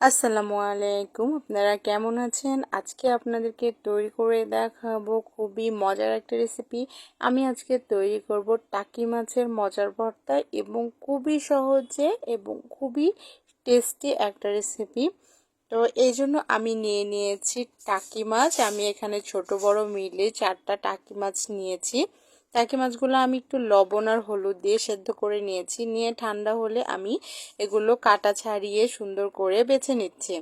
আসসালামু আলাইকুম, আপনারা কেমন আছেন? আজকে আপনাদেরকে তৈরি করে দেখাবো খুবই মজার একটা রেসিপি আমি আজকে তৈরি করব টাকি মাছের মজার ভর্তা এবং খুবই সহজে এবং খুবই টেস্টি একটা রেসিপি তো এই জন্য আমি নিয়ে নিয়েছি টাকি মাছ। আমি এখানে ছোট বড় মিলে চারটা টাকি মাছ নিয়েছি। টাকি মাছগুলো আমি একটু লবণ আর হলুদ দিয়ে সেদ্ধ করে নিয়েছি। নিয়ে ঠান্ডা হলে আমি এগুলো কাটা ছাড়িয়ে সুন্দর করে বেছে নিচ্ছি।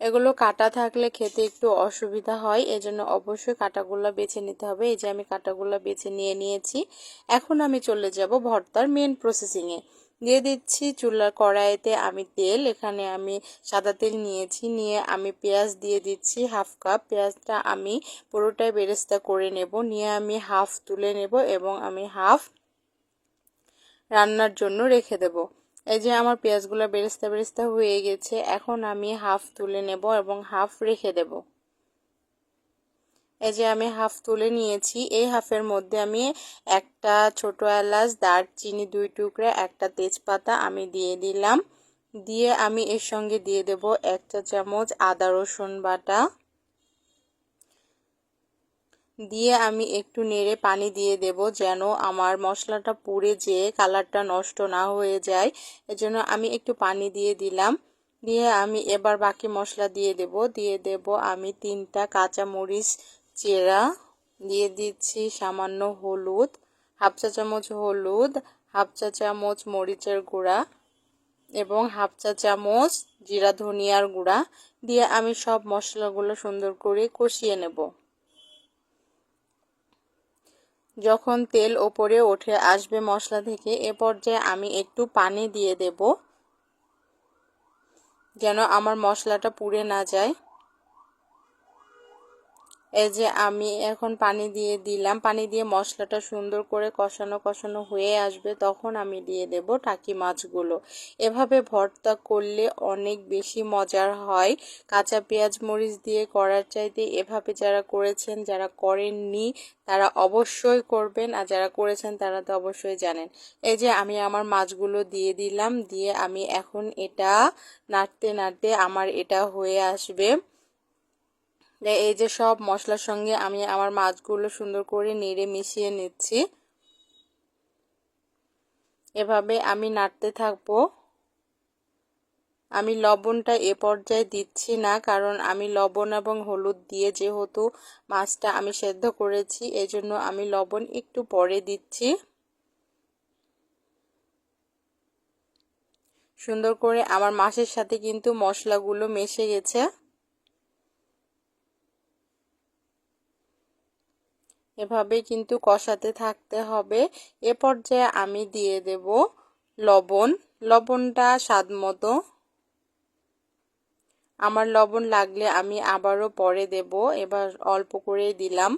এগুলো কাটা থাকলে খেতে একটু অসুবিধা হয়, এজন্য অবশ্যই কাটাগুলো বেছে নিতে হবে। এই যে আমি কাটাগুলো বেছে নিয়ে নিয়েছি, এখন আমি চলে যাব ভর্তার মেন প্রসেসিংয়ে দিয়ে দিচ্ছি চুলার কড়াইতে আমি তেল, এখানে আমি সাদা তেল নিয়েছি, নিয়ে আমি পেঁয়াজ দিয়ে দিচ্ছি হাফ কাপ। পেঁয়াজটা আমি পুরোটাই বেরেস্তা করে নেব, নিয়ে আমি হাফ তুলে নেব এবং আমি হাফ রান্নার জন্য রেখে দেব। এই যে আমার পেঁয়াজগুলো বেরেস্তা বেরেস্তা হয়ে গেছে, এখন আমি হাফ তুলে নেব এবং হাফ রেখে দেব। এই যে আমি হাফ তুলে নিয়েছি, এই হাফের মধ্যে আমি একটা ছোট এলাচ, দারচিনি দুই টুকরা, একটা তেজপাতা আমি দিয়ে দিলাম। দিয়ে আমি এর সঙ্গে দিয়ে দেব এক চা চামচ আদা রসুন বাটা। দিয়ে আমি একটু নেড়ে পানি দিয়ে দেব যেন আমার মশলাটা পুড়ে যেয়ে কালারটা নষ্ট না হয়ে যায়। এজন্য আমি একটু পানি দিয়ে দিলাম। দিয়ে আমি এবার বাকি মশলা দিয়ে দেব। দিয়ে দেব আমি তিনটা কাঁচা মরিচ চেরা দিয়ে দিচ্ছি সামান্য হলুদ, হাফ চা চামচ হলুদ, হাফ চা চামচ মরিচের গুঁড়া এবং হাফ চা চামচ জিরা ধনিয়ার গুঁড়া দিয়ে আমি সব মশলাগুলো সুন্দর করে কষিয়ে নেব। যখন তেল ওপরে উঠে আসবে মশলা থেকে, এ পর্যায়ে আমি একটু পানি দিয়ে দেব যেন আমার মশলাটা পুড়ে না যায়। এই যে আমি এখন পানি দিয়ে দিলাম। পানি দিয়ে মশলাটা সুন্দর করে কষানো কষানো হয়ে আসবে। তখন আমি দিয়ে দেব টাকি মাছগুলো। এভাবে ভর্তা করলে অনেক বেশি মজার হয়। কাঁচা পেঁয়াজ মরিচ দিয়ে করার চাইতে এভাবে যারা করেছেন, যারা করেননি, তারা অবশ্যই করবেন। আর যারা করেছেন, তারা তো অবশ্যই জানেন। এই যে আমি আমার মাছগুলো দিয়ে দিলাম। দিয়ে আমি এখন এটা নাড়তে নাড়তে আমার এটা হয়ে আসবে। এই যে সব মশলার সঙ্গে আমি আমার মাছগুলো সুন্দর করে নেড়ে মিশিয়ে নিচ্ছি। এভাবে আমি নাড়তে থাকব। আমি লবণটা এ পর্যায়ে দিচ্ছি না, কারণ আমি লবণ এবং হলুদ দিয়ে যেহেতু মাছটা আমি সেদ্ধ করেছি, এজন্য আমি লবণ একটু পরে দিচ্ছি। সুন্দর করে আমার মাছের সাথে কিন্তু মশলাগুলো মিশে গেছে। এভাবে কিন্তু কষাতে থাকতে হবে। এ পর্যায়ে আমি দিয়ে দেব লবণ। লবণটা স্বাদ মতো। আমার লবণ লাগলে আমি আবারও পরে দেব। এবার অল্প করে দিলাম।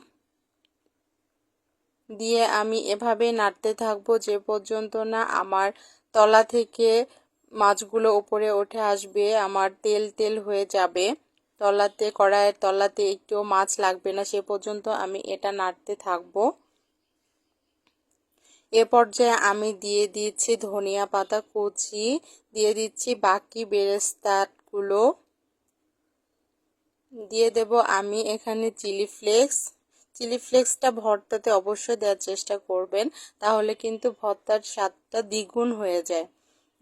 দিয়ে আমি এভাবে নাড়তে থাকব যে পর্যন্ত না আমার তলা থেকে মাছগুলো উপরে উঠে আসবে, আমার তেল তেল হয়ে যাবে। তলাতে, কড়াইয়ের তলাতে একটু মাছ লাগবে না, সে পর্যন্ত আমি এটা নাড়তে থাকব। এ পর্যায়ে আমি দিয়ে দিচ্ছি ধনিয়া পাতা কুচি, দিয়ে দিচ্ছি বাকি বেরেস্তাগুলো। দিয়ে দেব আমি এখানে চিলি ফ্লেক্স। চিলি ফ্লেক্সটা ভর্তাতে অবশ্যই দেওয়ার চেষ্টা করবেন, তাহলে কিন্তু ভর্তার স্বাদটা দ্বিগুণ হয়ে যায়।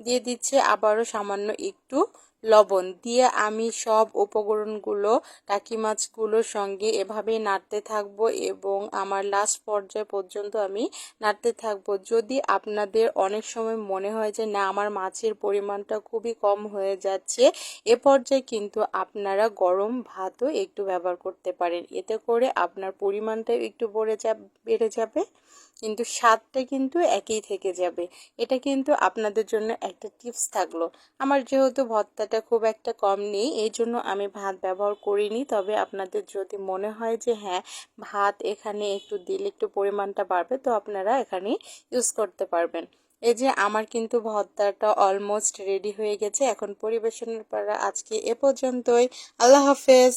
দিয়ে দিচ্ছি আবারও সামান্য একটু লবণ দিয়ে আমি সব উপকরণগুলো, টাকি মাছগুলোর সঙ্গে এভাবে নাড়তে থাকব এবং আমার লাস্ট পর্যায় পর্যন্ত আমি নাড়তে থাকব। যদি আপনাদের অনেক সময় মনে হয় যে, না, আমার মাছের পরিমাণটা খুবই কম হয়ে যাচ্ছে, এ পর্যায়ে কিন্তু আপনারা গরম ভাতও একটু ব্যবহার করতে পারেন। এতে করে আপনার পরিমাণটা একটু বেড়ে যা বেড়ে যাবে, কিন্তু স্বাদটা কিন্তু একই থেকে যাবে। এটা কিন্তু আপনাদের জন্য একটা টিপস থাকল। আমার যেহেতু ভর্তাটা খুব একটা কম নেই। এই জন্য আমি ভাত ব্যবহার করিনি। তবে আপনাদের যদি মনে হয় যে হ্যাঁ ভাত এখানে একটু দিলে একটু পরিমাণটা বাড়বে, তো আপনারা এখানে ইউজ করতে পারবেন। এই যে, আমার কিন্তু ভর্তাটা অলমোস্ট রেডি হয়ে গেছে। এখন পরিবেশনের পর আজকে এ পর্যন্তই। আল্লাহ হাফেজ।